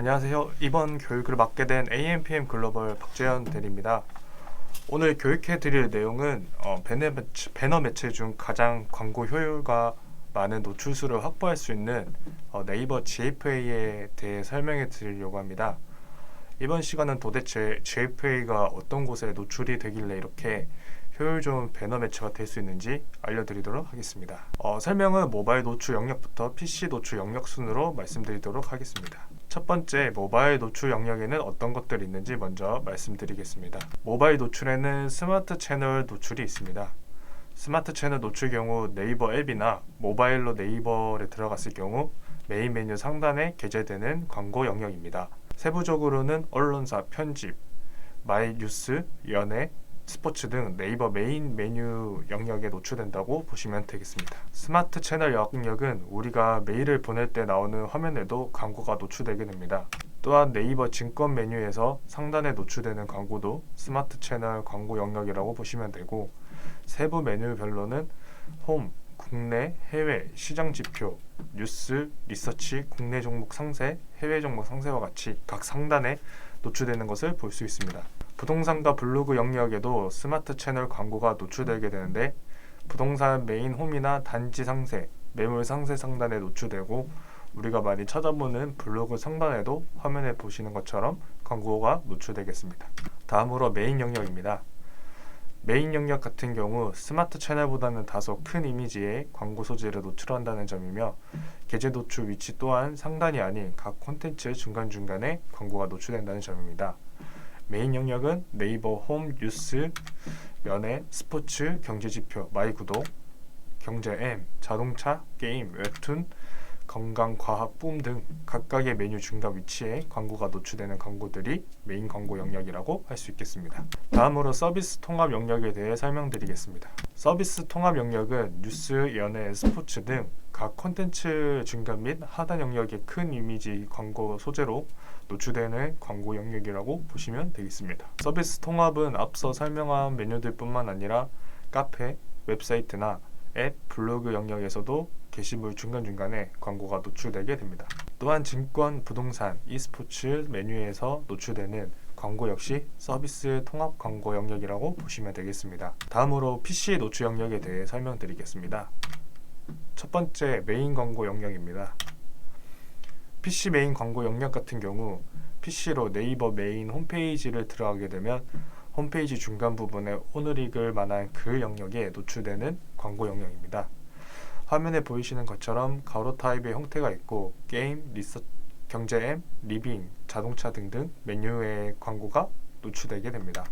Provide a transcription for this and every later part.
안녕하세요. 이번 교육을 맡게 된 AMPM 글로벌 박재현 대리입니다. 오늘 교육해 드릴 내용은 어, 배너, 매체, 배너 매체 중 가장 광고 효율과 많은 노출수를 확보할 수 있는 어, 네이버 GFA에 대해 설명해 드리려고 합니다. 이번 시간은 도대체 GFA가 어떤 곳에 노출이 되길래 이렇게 효율 좋은 배너 매체가 될 수 있는지 알려드리도록 하겠습니다. 어, 설명은 모바일 노출 영역부터 PC 노출 영역 순으로 말씀드리도록 하겠습니다. 첫 번째, 모바일 노출 영역에는 어떤 것들이 있는지 먼저 말씀드리겠습니다. 모바일 노출에는 스마트 채널 노출이 있습니다. 스마트 채널 노출 경우 네이버 앱이나 모바일로 네이버에 들어갔을 경우 메인 메뉴 상단에 게재되는 광고 영역입니다. 세부적으로는 언론사, 편집, 마이 뉴스, 연예, 스포츠 등 네이버 메인 메뉴 영역에 노출된다고 보시면 되겠습니다. 스마트 채널 영역은 우리가 메일을 보낼 때 나오는 화면에도 광고가 노출되게 됩니다. 또한 네이버 증권 메뉴에서 상단에 노출되는 광고도 스마트 채널 광고 영역이라고 보시면 되고 세부 메뉴별로는 홈, 국내, 해외, 시장 지표, 뉴스, 리서치, 국내 종목 상세, 해외 종목 상세와 같이 각 상단에 노출되는 것을 볼 수 있습니다. 부동산과 블로그 영역에도 스마트 채널 광고가 노출되게 되는데 부동산 메인 홈이나 단지 상세, 매물 상세 상단에 노출되고 우리가 많이 찾아보는 블로그 상단에도 화면에 보시는 것처럼 광고가 노출되겠습니다. 다음으로 메인 영역입니다. 메인 영역 같은 경우 스마트 채널보다는 다소 큰 이미지의 광고 소재를 노출한다는 점이며 게재 노출 위치 또한 상단이 아닌 각 콘텐츠 중간중간에 광고가 노출된다는 점입니다. 메인 영역은 네이버 홈, 뉴스, 연예, 스포츠, 경제 지표, 마이 구독, 경제 M, 자동차, 게임, 웹툰, 건강, 과학, 뿜등 각각의 메뉴 중간 위치에 광고가 노출되는 광고들이 메인 광고 영역이라고 할 수 있겠습니다. 다음으로 서비스 통합 영역에 대해 설명드리겠습니다. 서비스 통합 영역은 뉴스, 연예, 스포츠 등 각 콘텐츠 중간 및 하단 영역의 큰 이미지 광고 소재로 노출되는 광고 영역이라고 보시면 되겠습니다. 서비스 통합은 앞서 설명한 메뉴들뿐만 아니라 카페, 웹사이트나 앱, 블로그 영역에서도 게시물 중간중간에 광고가 노출되게 됩니다. 또한 증권, 부동산, e스포츠 메뉴에서 노출되는 광고 역시 서비스 통합 광고 영역이라고 보시면 되겠습니다. 다음으로 PC 노출 영역에 대해 설명드리겠습니다. 첫 번째 메인 광고 영역입니다. PC 메인 광고 영역 같은 경우 PC로 네이버 메인 홈페이지를 들어가게 되면 홈페이지 중간 부분에 오늘 읽을 만한 글 영역에 노출되는 광고 영역입니다. 화면에 보이시는 것처럼 가로 타입의 형태가 있고 게임, 리서, 경제 앱, 리빙, 자동차 등등 메뉴의 광고가 노출되게 됩니다.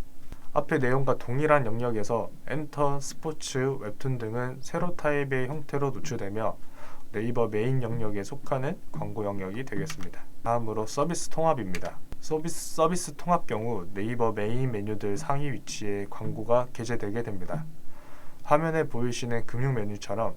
앞의 내용과 동일한 영역에서 엔터, 스포츠, 웹툰 등은 세로 타입의 형태로 노출되며 네이버 메인 영역에 속하는 광고 영역이 되겠습니다. 다음으로 서비스 통합입니다. 서비스, 서비스 통합 경우 네이버 메인 메뉴들 상위 위치에 광고가 게재되게 됩니다. 화면에 보이시는 금융 메뉴처럼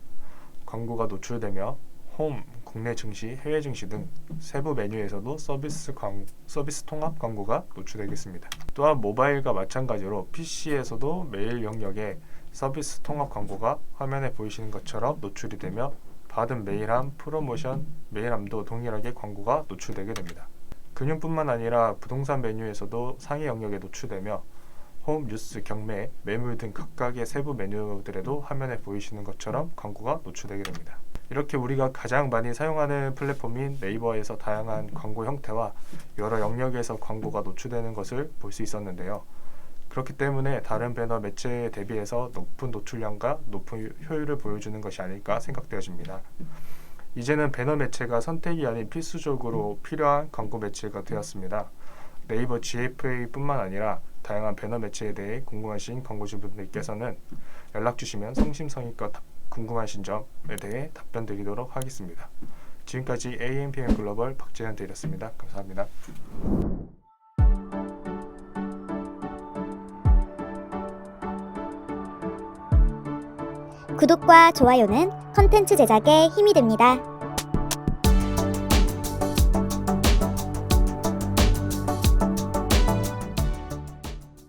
광고가 노출되며 홈, 국내 증시, 해외 증시 등 세부 메뉴에서도 서비스 광, 서비스 통합 광고가 노출되겠습니다. 또한 모바일과 마찬가지로 PC에서도 메일 영역에 서비스 통합 광고가 화면에 보이시는 것처럼 노출이 되며 받은 메일함, 프로모션, 메일함도 동일하게 광고가 노출되게 됩니다. 금융뿐만 아니라 부동산 메뉴에서도 상위 영역에 노출되며 홈, 뉴스, 경매, 매물 등 각각의 세부 메뉴들에도 화면에 보이시는 것처럼 광고가 노출되게 됩니다. 이렇게 우리가 가장 많이 사용하는 플랫폼인 네이버에서 다양한 광고 형태와 여러 영역에서 광고가 노출되는 것을 볼 수 있었는데요. 그렇기 때문에 다른 배너 매체에 대비해서 높은 노출량과 높은 효율을 보여주는 것이 아닐까 생각되어집니다. 이제는 배너 매체가 선택이 아닌 필수적으로 필요한 광고 매체가 되었습니다. 네이버 GFA뿐만 아니라 다양한 배너 매체에 대해 궁금하신 광고주 분들께서는 연락 주시면 성심성의껏 답- 궁금하신 점에 대해 답변 드리도록 하겠습니다. 지금까지 AMPM 글로벌 박재현 대리였습니다. 감사합니다. 구독과 좋아요는 컨텐츠 제작에 힘이 됩니다.